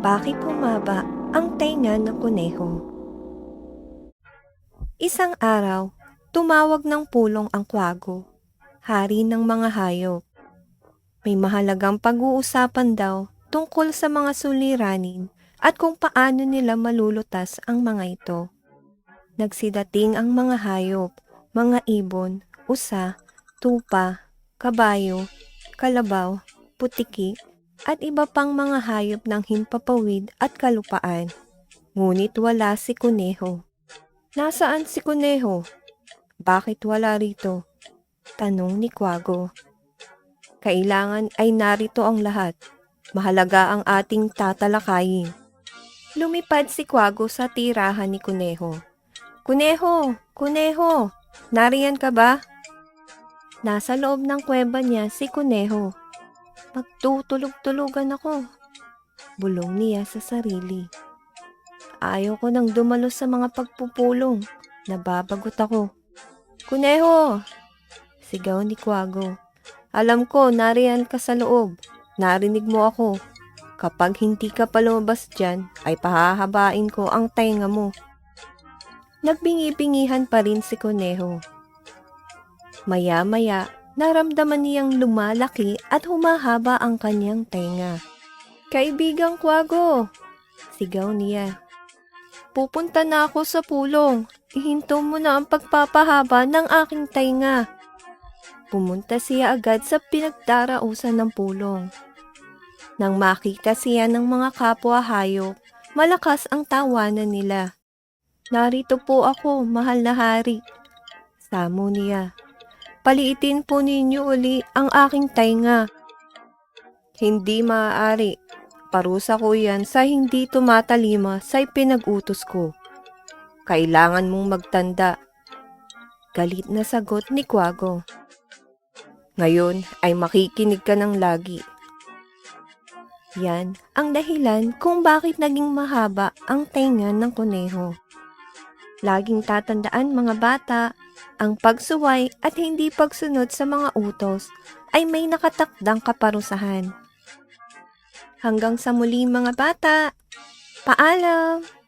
Bakit humaba ang tainga ng kuneho? Isang araw, tumawag ng pulong ang kwago, hari ng mga hayop. May mahalagang pag-uusapan daw tungkol sa mga suliranin at kung paano nila malulutas ang mga ito. Nagsidating ang mga hayop, mga ibon, usa, tupa, kabayo, kalabaw, putiki, at iba pang mga hayop ng himpapawid at kalupaan. Ngunit wala si Kuneho. Nasaan si Kuneho? Bakit wala rito? Tanong ni Kwago. Kailangan ay narito ang lahat. Mahalaga ang ating tatalakayin. Lumipad si Kwago sa tirahan ni Kuneho. Kuneho! Kuneho! Nariyan ka ba? Nasa loob ng kuweba niya si Kuneho. Magtutulog-tulugan ako. Bulong niya sa sarili. Ayaw ko nang dumalo sa mga pagpupulong. Nababagot ako. Kuneho! Sigaw ni Kwago. Alam ko, nariyan ka sa loob. Narinig mo ako. Kapag hindi ka pa lumabas dyan, ay pahahabain ko ang tainga mo. Nagbingi-bingihan pa rin si Kuneho. Maya-maya, naramdaman niyang lumalaki at humahaba ang kanyang tenga. Kaibigang Kwago! Sigaw niya. Pupunta na ako sa pulong. Ihinto mo na ang pagpapahaba ng aking tainga. Pumunta siya agad sa pinagdarausan ng pulong. Nang makita siya ng mga kapwa hayop, malakas ang tawanan nila. Narito po ako, mahal na hari. Samo niya. Paliitin po ninyo uli ang aking tainga. Hindi maaari. Parusa ko yan sa hindi tumatalima sa pinag-utos ko. Kailangan mong magtanda. Galit na sagot ni Kwago. Ngayon ay makikinig ka ng lagi. Yan ang dahilan kung bakit naging mahaba ang tainga ng kuneho. Laging tatandaan mga bata, ang pagsuway at hindi pagsunod sa mga utos ay may nakatakdang kaparusahan. Hanggang sa muli mga bata, paalam!